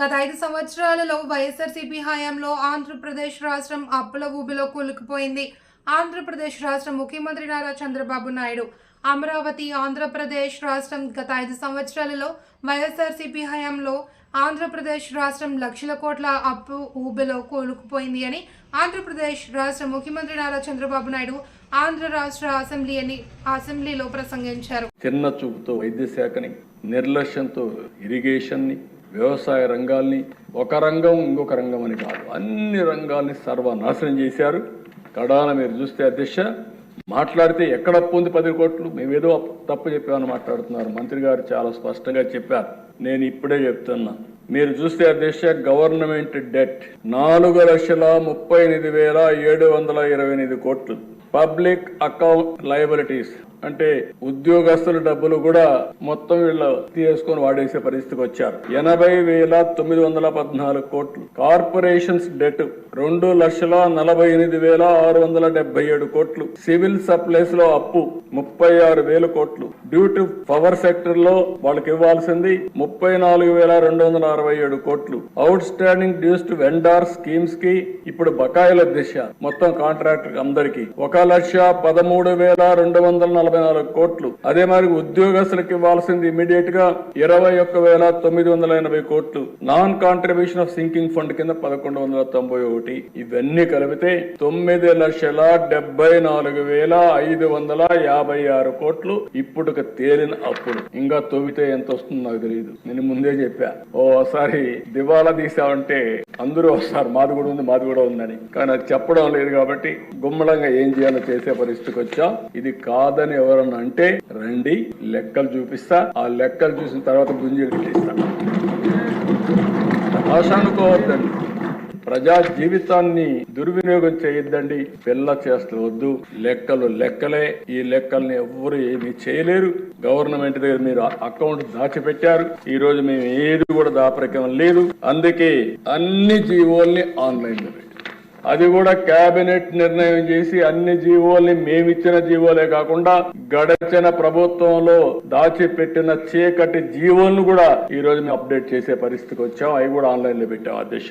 గత ఐదు సంవత్సరాలలో వైఎస్ఆర్సీపీ హయాంలో ఆంధ్రప్రదేశ్ రాష్ట్రం అప్పుల ఊబిలో కూలుకుపోయింది. ఆంధ్రప్రదేశ్ రాష్ట్ర ముఖ్యమంత్రి నారా చంద్రబాబు నాయుడు అమరావతి ఆంధ్రప్రదేశ్ రాష్ట్రం గత ఐదు సంవత్సరాలలో వైఎస్ఆర్సీపీ హయాంలో ఆంధ్రప్రదేశ్ రాష్ట్రం లక్షల కోట్ల అప్పు ఊబిలో కూలుకుపోయింది అని ఆంధ్రప్రదేశ్ రాష్ట్ర ముఖ్యమంత్రి నారా చంద్రబాబు నాయుడు ఆంధ్ర రాష్ట్ర అసెంబ్లీ అని అసెంబ్లీలో ప్రసంగించారు. చిన్న చూపుతో వైద్య శాఖని నిర్లక్ష్యంతో ఇరిగేషన్ని వ్యవసాయ రంగాల్ని ఒక రంగం ఇంకొక రంగం అని కాదు. అన్ని రంగాల్ని సర్వనాశనం చేశారు. కడాన మీరు చూస్తే అధ్యక్ష మాట్లాడితే ఎక్కడ అప్పు ఉంది పది కోట్లు? మేమేదో తప్పు చెప్పామని మాట్లాడుతున్నారు. మంత్రి గారు చాలా స్పష్టంగా చెప్పారు. నేను ఇప్పుడే చెప్తున్నా. మీరు చూస్తే అధ్యక్ష గవర్నమెంట్ డెట్ నాలుగు లక్షల ముప్పై ఎనిమిది వేల ఏడు వందల ఇరవై ఎనిమిది కోట్లు. పబ్లిక్ అకౌంట్ లయబిలిటీస్ అంటే ఉద్యోగస్తుల డబ్బులు కూడా మొత్తం వీళ్ళు తీసుకొని వాడేసే పరిస్థితికి వచ్చారు. ఎనభై వేల తొమ్మిది వందల పద్నాలుగు కోట్లు. కార్పొరేషన్స్ డెట్ రెండు లక్షల నలభై ఎనిమిది వేల ఆరు వందల డెబ్బై ఏడు కోట్లు. సివిల్ సప్లైస్లో అప్పు ముప్పై ఆరు వేల కోట్లు. డ్యూ టు పవర్ సెక్టర్లో వాళ్ళకి ఇవ్వాల్సింది ముప్పై నాలుగు వేల రెండు వందల అరవై ఏడు కోట్లు. Outstanding dues to vendor స్కీమ్స్కి ఇప్పుడు బకాయిల దిశ మొత్తం కాంట్రాక్టర్ అందరికి. ఒక లక్ష పదమూడు వేల రెండు వందల నలభై నాలుగు కోట్లు. అదే మరి ఉద్యోగస్తులకు ఇవ్వాల్సింది ఇమీడియట్గా ఇరవై ఒక్క వేల తొమ్మిది వందల ఎనభై కోట్లు. Non contribution of sinking fund కింద పదకొండు వందల తొంభై ఒకటి. ఇవన్నీ కలిపితే తొమ్మిది లక్షల డెబ్బై నాలుగు వేల ఐదు వందల యాభై ఆరు కోట్లు ఇప్పుడు తేలిన అప్పులు. ఇంకా తొవ్వితే ఎంత వస్తుందో నాకు తెలియదు నేను ముందే చెప్పా. ఓసారి దివాలా తీసావంటే అందరూ వస్తారు మాది కూడా ఉంది మాది కూడా ఉందని. కానీ అది చెప్పడం లేదు కాబట్టి గుమ్మడంగా ఏం చేయాలో చేసే పరిస్థితికి వచ్చా. ఇది కాదని ఎవరన్నా అంటే రండి లెక్కలు చూపిస్తా ఆ లెక్కలు చూసిన తర్వాత గుంజీలు ఇస్తా ఆశ అనుకోవద్దండి ప్రజా జీవితాన్ని దుర్వినియోగం చేయొద్దండి పిల్ల చేస్తూ వద్దు లెక్కలు లెక్కలే ఈ లెక్కల్ని ఎవ్వరు ఏమీ చేయలేరు. గవర్నమెంట్ దగ్గర మీరు అకౌంట్ దాచిపెట్టారు ఈ రోజు మేము ఏది కూడా దాపరికం లేదు. అందుకే అన్ని జీవోల్ని ఆన్లైన్లో అది కూడా కేబినెట్ నిర్ణయం చేసి అన్ని జీవోల్ని మేమిచ్చిన జీవోలే కాకుండా గడచిన ప్రభుత్వంలో దాచిపెట్టిన చీకటి జీవోలను కూడా ఈ రోజు మేము అప్డేట్ చేసే పరిస్థితికి వచ్చాం. అవి కూడా ఆన్లైన్లో పెట్టాం అధ్యక్ష